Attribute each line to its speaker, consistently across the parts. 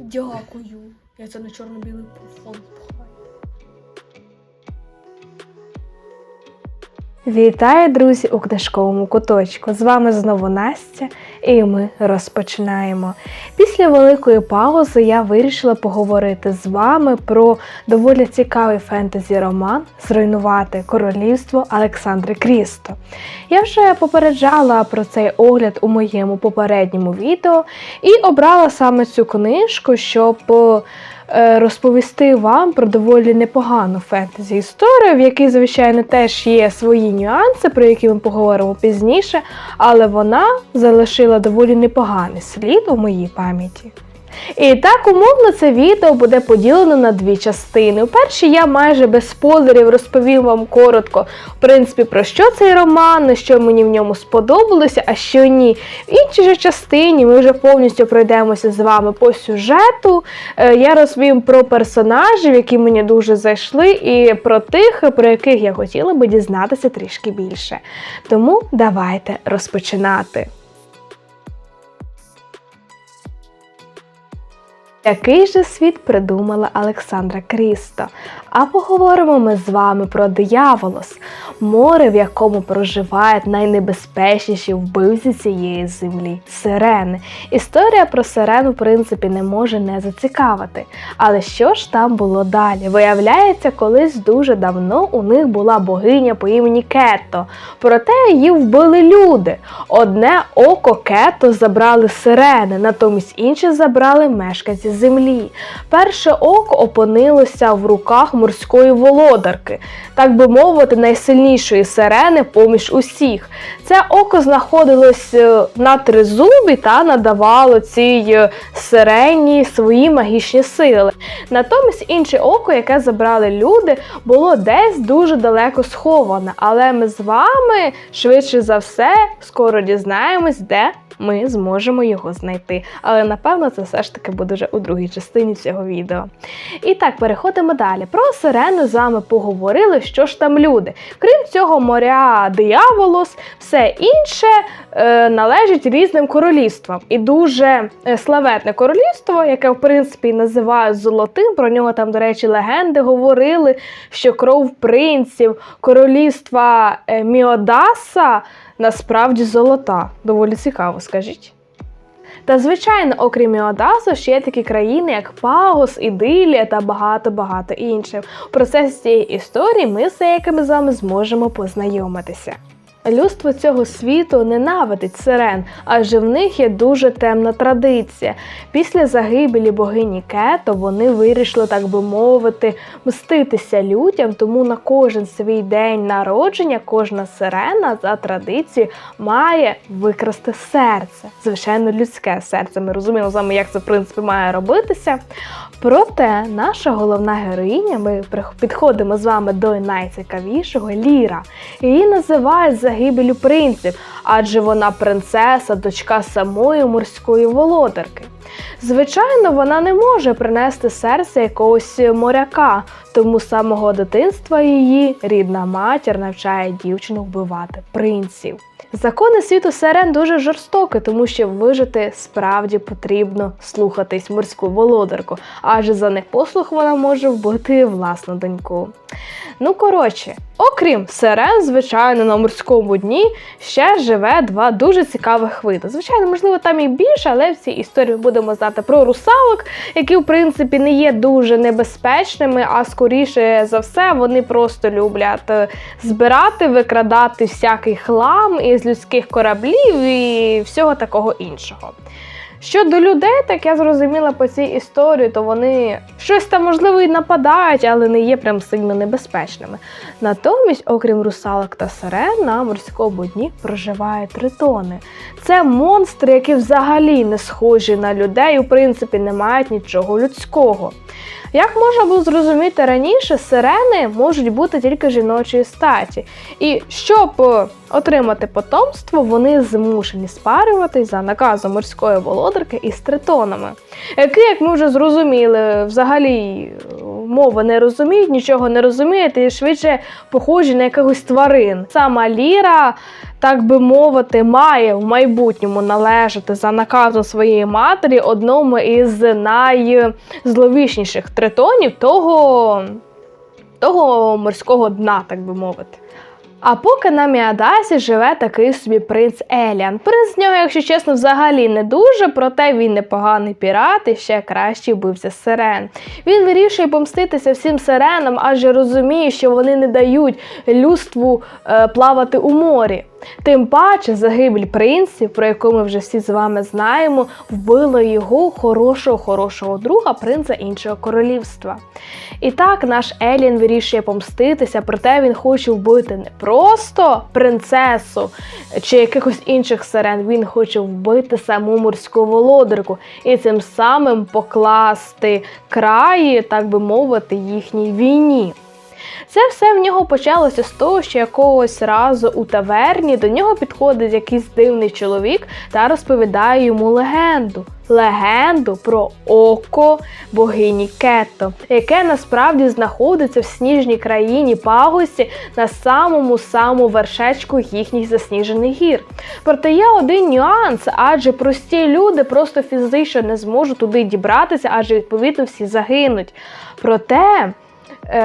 Speaker 1: Дякую. Я це на чорно-білий фон пхаю.
Speaker 2: Вітаю, друзі, у книжковому куточку. З вами знову Настя, і ми розпочинаємо. Після великої паузи я вирішила поговорити з вами про доволі цікавий фентезі-роман Зруйнувати королівство Олександри Крісто. Я вже попереджала про цей огляд у моєму попередньому відео і обрала саме цю книжку, щоб е, розповісти вам про доволі непогану фентезі історію, в якій, звичайно, теж є свої нюанси, про які ми поговоримо пізніше, але вона залишила доволі непоганий слід у моїй пам'яті. І так, умовно, це відео буде поділено на дві частини. У я майже без спойлерів розповім вам коротко, в принципі, про що цей роман, що мені в ньому сподобалося, а що ні. В іншій же частині ми вже повністю пройдемося з вами по сюжету. Е, Я розповім про персонажів, які мені дуже зайшли, і про тих, про яких я хотіла би дізнатися трішки більше. Тому давайте розпочинати. Який же світ придумала Олександра Крісто? А поговоримо ми з вами про дияволос, море, в якому проживають найнебезпечніші вбивці цієї землі сирени. Історія про сирену, в принципі, не може не зацікавити. Але що ж там було далі? Виявляється, колись дуже давно у них була богиня по імені Кето. Проте її вбили люди. Одне око Кето забрали сирени, натомість інше забрали мешканці землі. Перше око опинилося в руках морської володарки, так би мовити, найсильнішої сирени поміж усіх. Це око знаходилось е, на тризубі та надавало цій е, сирені свої магічні сили. Натомість інше око, яке забрали люди, було десь дуже далеко сховане. Але ми з вами швидше за все скоро дізнаємось, де ми зможемо його знайти. Але напевно це все ж таки буде вже у другій частині цього відео. І так, переходимо далі. Про сирену з вами поговорили, що ж там люди. Крім цього, моря дияволос, все інше е, належить різним королівствам. І дуже е, славетне королівство, яке в принципі називають золотим. Про нього там, до речі, легенди говорили, що кров принців королівства е, Міодаса насправді золота. Доволі цікаво, скажіть. Та звичайно, окрім Іодасу, ще є такі країни, як Пагос, Ідилія та багато-багато інших. В процесі цієї історії ми з деякими з вами зможемо познайомитися. Людство цього світу ненавидить сирен, адже в них є дуже темна традиція. Після загибелі богині Кето вони вирішили, так би мовити, мститися людям, тому на кожен свій день народження кожна сирена за традицією має викрасти серце. Звичайно, людське серце. Ми розуміємо з вами, як це в принципі має робитися. Проте наша головна героїня, ми підходимо з вами до найцікавішого Ліра. Її називають загибелю принців, адже вона принцеса, дочка самої морської володарки. Звичайно, вона не може принести серце якогось моряка, тому з самого дитинства її рідна матір навчає дівчину вбивати принців. Закони світу сирен дуже жорстокі, тому що вижити справді потрібно слухатись морську володарку, адже за непослух вона може вбити власну доньку. Ну, коротше, окрім сирен, звичайно, на морському дні ще живе два дуже цікавих види. Звичайно, можливо, там і більше, але в цій історії будемо знати про русалок, які, в принципі, не є дуже небезпечними, а скоріше за все, вони просто люблять е, збирати, викрадати всякий хлам із людських кораблів і всього такого іншого. Щодо людей, так я зрозуміла по цій історії, то вони щось там можливо і нападають, але не є прям сильно небезпечними. Натомість, окрім русалок та сирен, на морському дні проживають тритони. Це монстри, які взагалі не схожі на людей, в принципі не мають нічого людського. Як можна було зрозуміти раніше, сирени можуть бути тільки жіночої статі. І щоб е, отримати потомство, вони змушені спарюватись за наказом морської володарки із тритонами, які, як ми вже зрозуміли, взагалі е, мови не розуміють, нічого не розуміють і швидше похожі на якихось тварин. Сама Ліра, так би мовити, має в майбутньому належати за наказом своєї матері одному із найзловічніших тритонів того, того морського дна, так би мовити. А поки на Міадасі живе такий собі принц Еліан. Принц з нього, якщо чесно, взагалі не дуже, проте він непоганий пірат і ще кращий вбивця сирен. Він вирішує помститися всім сиренам, адже розуміє, що вони не дають людству е, плавати у морі. Тим паче загибель принців, про яку ми вже всі з вами знаємо, вбила його хорошого хорошого друга, принца іншого королівства. І так наш Елін вирішує помститися, проте він хоче вбити не просто принцесу чи якихось інших сирен. Він хоче вбити саму морську володарку і цим самим покласти край, так би мовити, їхній війні. Це все в нього почалося з того, що якогось разу у таверні до нього підходить якийсь дивний чоловік та розповідає йому легенду. Легенду про око богині Кето, яке насправді знаходиться в сніжній країні Пагосі на самому самому вершечку їхніх засніжених гір. Проте є один нюанс, адже прості люди просто фізично не зможуть туди дібратися, адже відповідно всі загинуть. Проте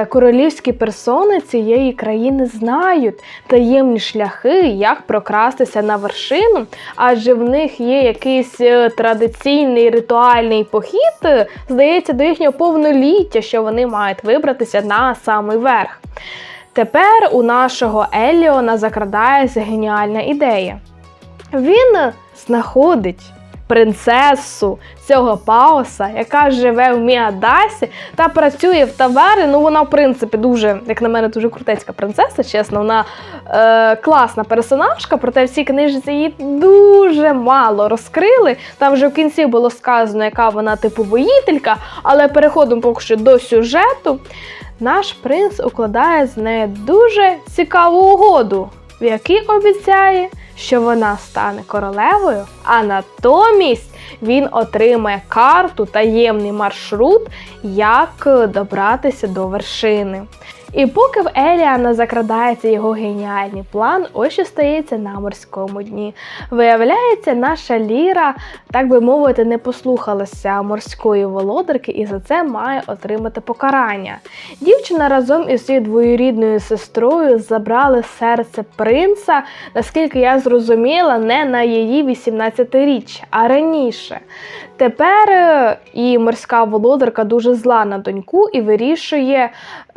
Speaker 2: королівські персони цієї країни знають таємні шляхи, як прокрастися на вершину, адже в них є якийсь е, традиційний ритуальний похід, е, здається, до їхнього повноліття, що вони мають вибратися на самий верх. Тепер у нашого Еліона закрадається геніальна ідея. Він знаходить принцесу цього Паоса, яка живе в Міадасі та працює в таверні. Ну, вона, в принципі, дуже, як на мене, дуже крутецька принцеса, чесно, вона е, класна персонажка, проте всі книжці її дуже мало розкрили. Там вже в кінці було сказано, яка вона типу воїтелька, але переходимо поки що до сюжету. Наш принц укладає з нею дуже цікаву угоду, в якій обіцяє, що вона стане королевою, а натомість він отримає карту, таємний маршрут, як добратися до вершини. І поки в Еліана закрадається його геніальний план, ось що стається на морському дні. Виявляється, наша Ліра, так би мовити, не послухалася морської володарки і за це має отримати покарання. Дівчина разом із своєю двоюрідною сестрою забрали серце принца, наскільки я зрозуміла, не на її 18-річчя, а раніше. Тепер е, і морська володарка дуже зла на доньку і вирішує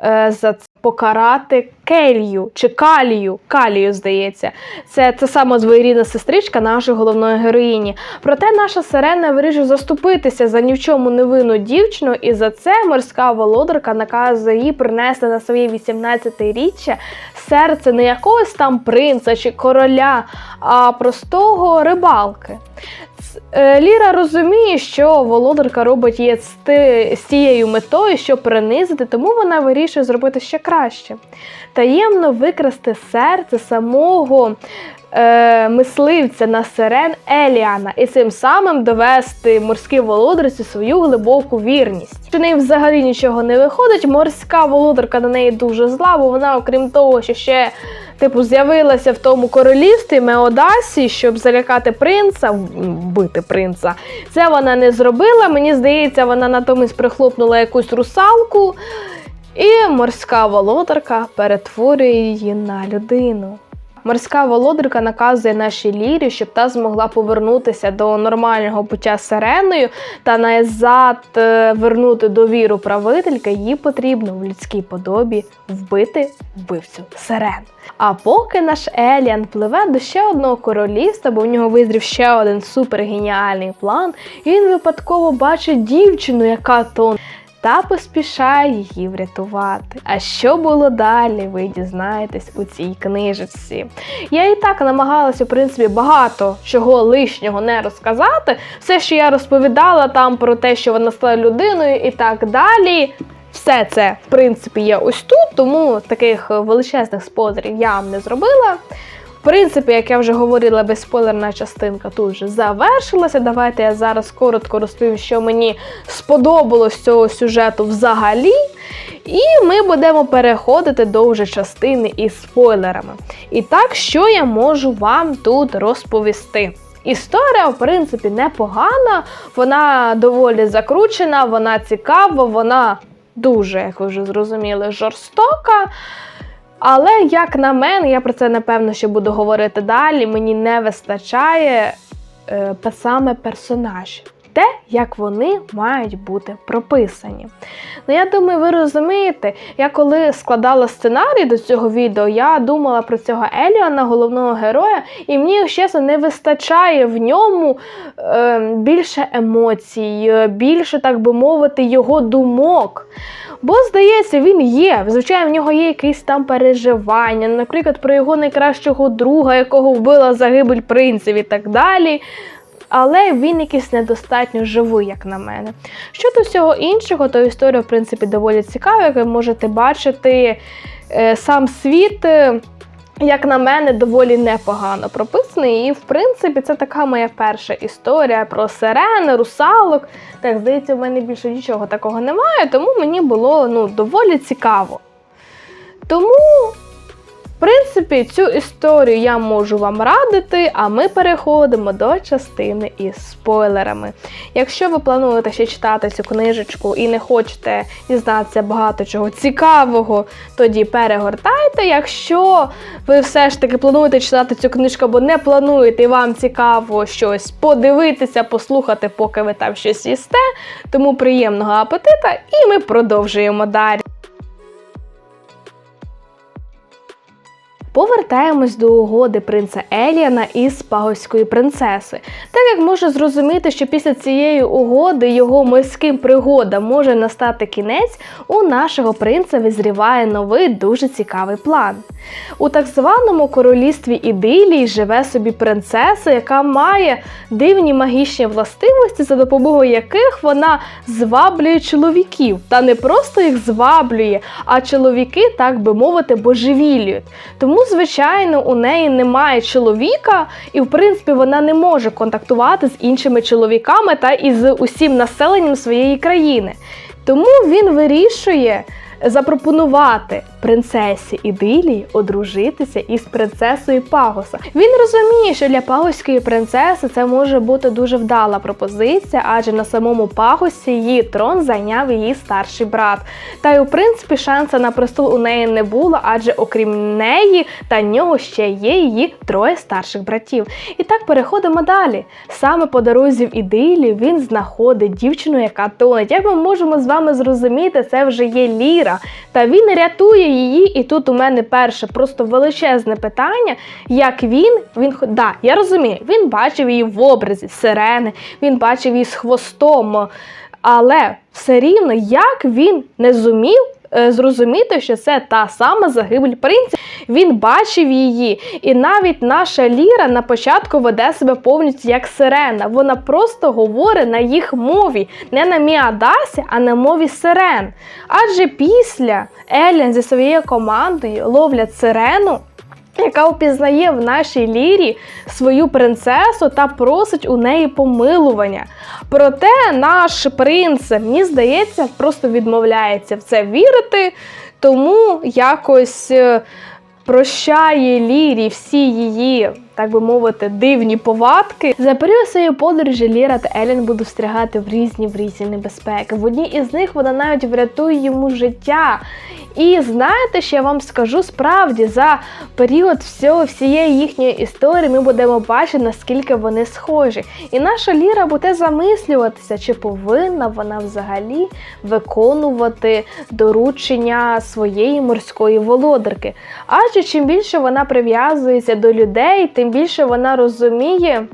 Speaker 2: е, за це покарати Келью чи Калію. Калію, здається. Це та сама двоєрідна сестричка нашої головної героїні. Проте наша сирена вирішує заступитися за ні в чому невинну дівчину, і за це морська володарка наказує їй принести на своє 18-річчя серце не якогось там принца чи короля, а простого рибалки. Е, Ліра розуміє, що володарка робить є з цією метою, щоб принизити, тому вона вирішує зробити ще краще. Таємно викрасти серце самого е, мисливця на сирен Еліана і цим самим довести морській володарці свою глибоку вірність. У неї взагалі нічого не виходить. Морська володарка на неї дуже зла, бо вона, окрім того, що ще типу з'явилася в тому королівстві Меодасі, щоб залякати принца, вбити принца. Це вона не зробила. Мені здається, вона натомість прихлопнула якусь русалку. І морська володарка перетворює її на людину. Морська володарка наказує нашій лірі, щоб та змогла повернутися до нормального буття сиреною та назад е, вернути довіру правительки, їй потрібно в людській подобі вбити вбивцю сирен. А поки наш Еліан пливе до ще одного королівства, бо в нього визрів ще один супергеніальний план, він випадково бачить дівчину, яка тоне та поспішає її врятувати. А що було далі, ви дізнаєтесь у цій книжечці. Я і так намагалася, в принципі, багато чого лишнього не розказати. Все, що я розповідала там про те, що вона стала людиною і так далі. Все це, в принципі, є ось тут, тому таких величезних спойлерів я вам не зробила. В принципі, як я вже говорила, безспойлерна частинка тут вже завершилася. Давайте я зараз коротко розповім, що мені сподобалось цього сюжету взагалі. І ми будемо переходити до вже частини із спойлерами. І так, що я можу вам тут розповісти? Історія, в принципі, непогана, вона доволі закручена, вона цікава, вона дуже, як ви вже зрозуміли, жорстока. Але, як на мене, я про це напевно ще буду говорити далі. Мені не вистачає е, саме персонажів. Те, як вони мають бути прописані. Ну, я думаю, ви розумієте, я коли складала сценарій до цього відео, я думала про цього Еліона, головного героя, і мені, чесно, не вистачає в ньому е, більше емоцій, е, більше, так би мовити, його думок. Бо, здається, він є. Звичайно, в нього є якісь там переживання, наприклад, про його найкращого друга, якого вбила загибель принців і так далі. Але він якийсь недостатньо живий, як на мене. Щодо всього іншого, то історія, в принципі, доволі цікава, як ви можете бачити, е, сам світ. е, Як на мене, доволі непогано прописаний. І, в принципі, це така моя перша історія про сирени, русалок. Так, здається, в мене більше нічого такого немає, тому мені було ну, доволі цікаво. Тому, принципі, цю історію я можу вам радити, а ми переходимо до частини із спойлерами. Якщо ви плануєте ще читати цю книжечку і не хочете дізнатися багато чого цікавого, тоді перегортайте. Якщо ви все ж таки плануєте читати цю книжку або не плануєте і вам цікаво щось подивитися, послухати, поки ви там щось їсте, тому приємного апетита, і ми продовжуємо далі. Повертаємось до угоди принца Еліана із Пагоської принцеси. Так як можна зрозуміти, що після цієї угоди його морським пригодам може настати кінець, у нашого принца визріває новий дуже цікавий план. У так званому королівстві Ідилії живе собі принцеса, яка має дивні магічні властивості, за допомогою яких вона зваблює чоловіків. Та не просто їх зваблює, а чоловіки, так би мовити, божевілюють. Тому, звичайно, у неї немає чоловіка, і в принципі вона не може контактувати з іншими чоловіками та із усім населенням своєї країни. Тому він вирішує запропонувати принцесі Ідилії одружитися із принцесою Пагоса. Він розуміє, що для пагоської принцеси це може бути дуже вдала пропозиція, адже на самому Пагосі її трон зайняв її старший брат. Та й у принципі шанса на престол у неї не було, адже окрім неї та нього ще є її троє старших братів. І так переходимо далі. Саме по дорозі в Ідилію він знаходить дівчину, яка тонеть. Як ми можемо з вами зрозуміти, це вже є Ліра. Та він рятує її, і тут у мене перше просто величезне питання, як він, він да, я розумію, він бачив її в образі сирени, він бачив її з хвостом, але все рівно, як він не зумів зрозуміти, що це та сама загибель принця. Він бачив її, і навіть наша Ліра на початку веде себе повністю як сирена. Вона просто говорить на їх мові, не на міадасі, а на мові сирен. Адже після Елін зі своєю командою ловлять сирену. Яка впізнає в нашій лірі свою принцесу та просить у неї помилування. Проте наш принц, мені здається, просто відмовляється в це вірити, тому якось е, прощає Лірі всі її, так би мовити, дивні повадки. За період своєї подорожі Ліра та Елін будуть встрягати в різні в різні небезпеки. В одній із них вона навіть врятує йому життя. І знаєте, що я вам скажу справді за період всього всієї їхньої історії ми будемо бачити, наскільки вони схожі. І наша Ліра буде замислюватися, чи повинна вона взагалі виконувати доручення своєї морської володарки. Адже чим більше вона прив'язується до людей, тим більше вона розуміє.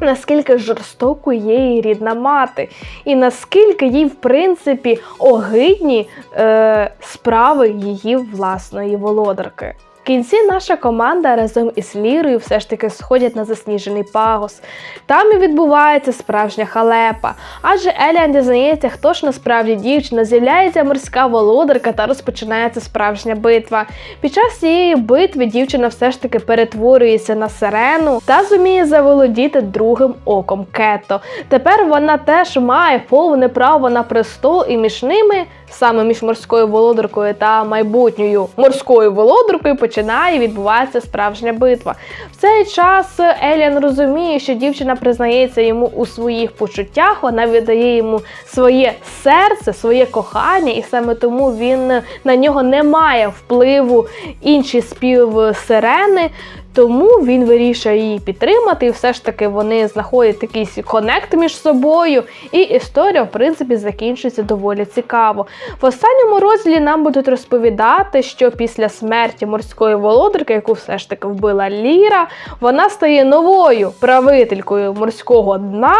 Speaker 2: Наскільки жорстокою є її рідна мати, і наскільки їй, в принципі, огидні е, справи її власної володарки. Кінці наша команда разом із Лірою все ж таки сходять на засніжений пагос. Там і відбувається справжня халепа. Адже Еліан дізнається, хто ж насправді дівчина, з'являється морська володарка та розпочинається справжня битва. Під час цієї битви дівчина все ж таки перетворюється на сирену та зуміє заволодіти другим оком Кето. Тепер вона теж має повне право на престол, і між ними саме між морською володаркою та майбутньою морською володаркою починає відбуватися справжня битва. В цей час Еліан розуміє, що дівчина признається йому у своїх почуттях, вона віддає йому своє серце, своє кохання, і саме тому він на нього не має впливу інші спів сирени. Тому він вирішує її підтримати, і все ж таки вони знаходять якийсь конект між собою, і історія, в принципі, закінчується доволі цікаво. В останньому розділі нам будуть розповідати, що після смерті морської володарки, яку все ж таки вбила Ліра, вона стає новою правителькою морського дна.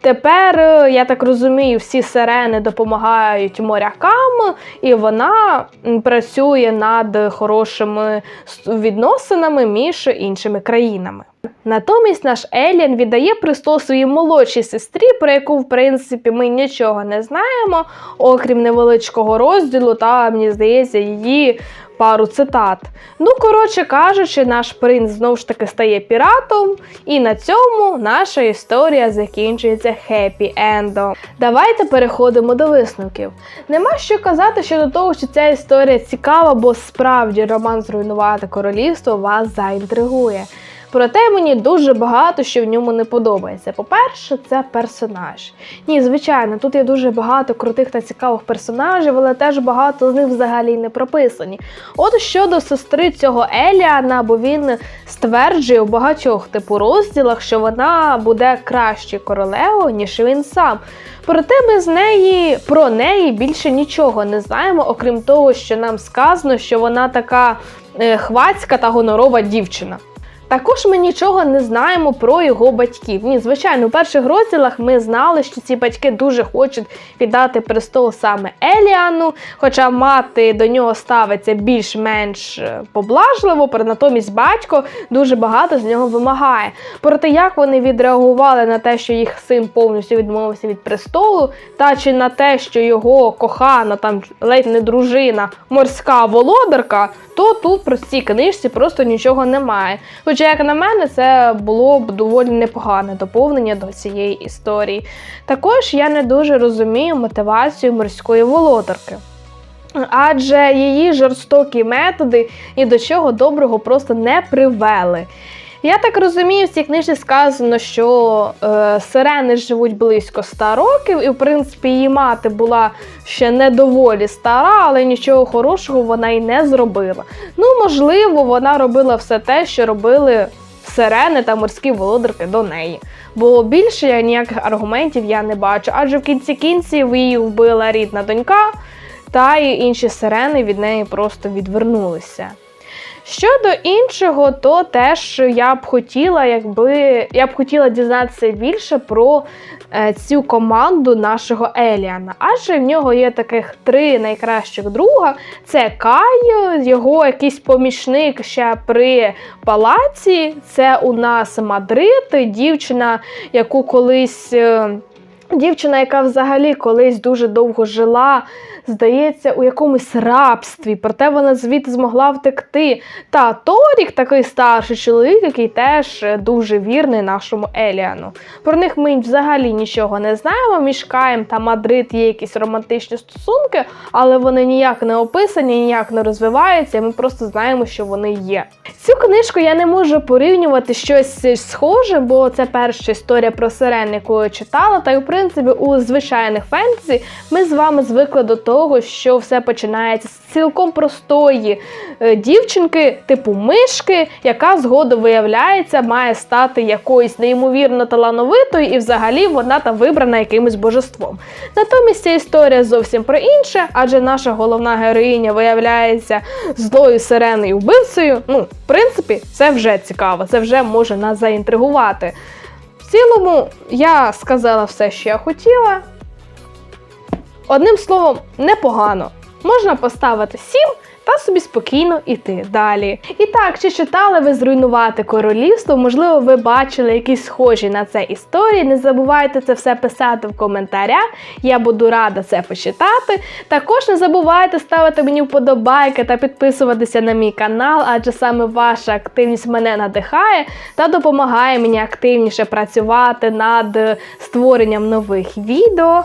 Speaker 2: Тепер, е, я так розумію, всі сирени допомагають морякам, і вона працює над хорошими відносинами між іншими країнами. Натомість наш Еліан віддає престол своїй молодшій сестрі, про яку, в принципі, ми нічого не знаємо, окрім невеличкого розділу та, мені здається, її пару цитат. Ну, коротше кажучи, наш принц знову ж таки стає піратом, і на цьому наша історія закінчується хеппі-ендом. Давайте переходимо до висновків. Нема що казати щодо того, що ця історія цікава, бо справді роман зруйнувати королівство вас заінтригує. Проте мені дуже багато що в ньому не подобається. По-перше, це персонаж. Ні, звичайно, тут є дуже багато крутих та цікавих персонажів, але теж багато з них взагалі не прописані. От щодо сестри цього Еліана, бо він стверджує у багатьох типу розділах, що вона буде краще королевою, ніж він сам. Проте ми з неї про неї більше нічого не знаємо, окрім того, що нам сказано, що вона така е, хвацька та гонорова дівчина. Також ми нічого не знаємо про його батьків. Ні, звичайно, у перших розділах ми знали, що ці батьки дуже хочуть віддати престол саме Еліану, хоча мати до нього ставиться більш-менш е, поблажливо, проте натомість батько дуже багато з нього вимагає. Проте як вони відреагували на те, що їх син повністю відмовився від престолу, та чи на те, що його кохана, там ледь не дружина, морська володарка, то тут про цій книжці просто нічого немає. Хоча, як на мене, це було б доволі непогане доповнення до цієї історії. Також я не дуже розумію мотивацію морської володарки. Адже її жорстокі методи ні до чого доброго просто не привели. Я так розумію, в цій книжці сказано, що е, сирени живуть близько 100 років, і в принципі її мати була ще не доволі стара, але нічого хорошого вона й не зробила. Ну, можливо, вона робила все те, що робили сирени та морські володарки до неї. Бо більше я ніяких аргументів я не бачу, адже в кінці кінців її вбила рідна донька, та й інші сирени від неї просто відвернулися. Щодо іншого, то теж я б хотіла, якби я б хотіла дізнатися більше про е, цю команду нашого Еліана. Адже в нього є таких три найкращих друга: це Кай, його якийсь помічник ще при палаці. Це у нас Мадрид, дівчина, яку колись. е, Дівчина, яка взагалі колись дуже довго жила, здається, у якомусь рабстві, проте вона звідти змогла втекти. Та Торік, такий старший чоловік, який теж е, дуже вірний нашому Еліану. Про них ми взагалі нічого не знаємо. Між Каєм та Мадрид є якісь романтичні стосунки, але вони ніяк не описані, ніяк не розвиваються. Ми просто знаємо, що вони є. Цю книжку я не можу порівнювати щось схоже, бо це перша історія про сирен, яку я читала. Та й в принципі у звичайних фентезі ми з вами звикли до того, що все починається з цілком простої е, дівчинки, типу мишки, яка згодом виявляється, має стати якоюсь неймовірно талановитою, і взагалі вона там вибрана якимось божеством. Натомість ця історія зовсім про інше, адже наша головна героїня виявляється злою сиреною вбивцею. Ну, в принципі, це вже цікаво, це вже може нас заінтригувати. В цілому, я сказала все, що я хотіла. Одним словом, непогано. Можна поставити 7 та собі спокійно іти далі. І так, чи читали ви зруйнувати королівство? Можливо, ви бачили якісь схожі на це історії. Не забувайте це все писати в коментарях. Я буду рада це почитати. Також не забувайте ставити мені вподобайки та підписуватися на мій канал, адже саме ваша активність мене надихає та допомагає мені активніше працювати над створенням нових відео.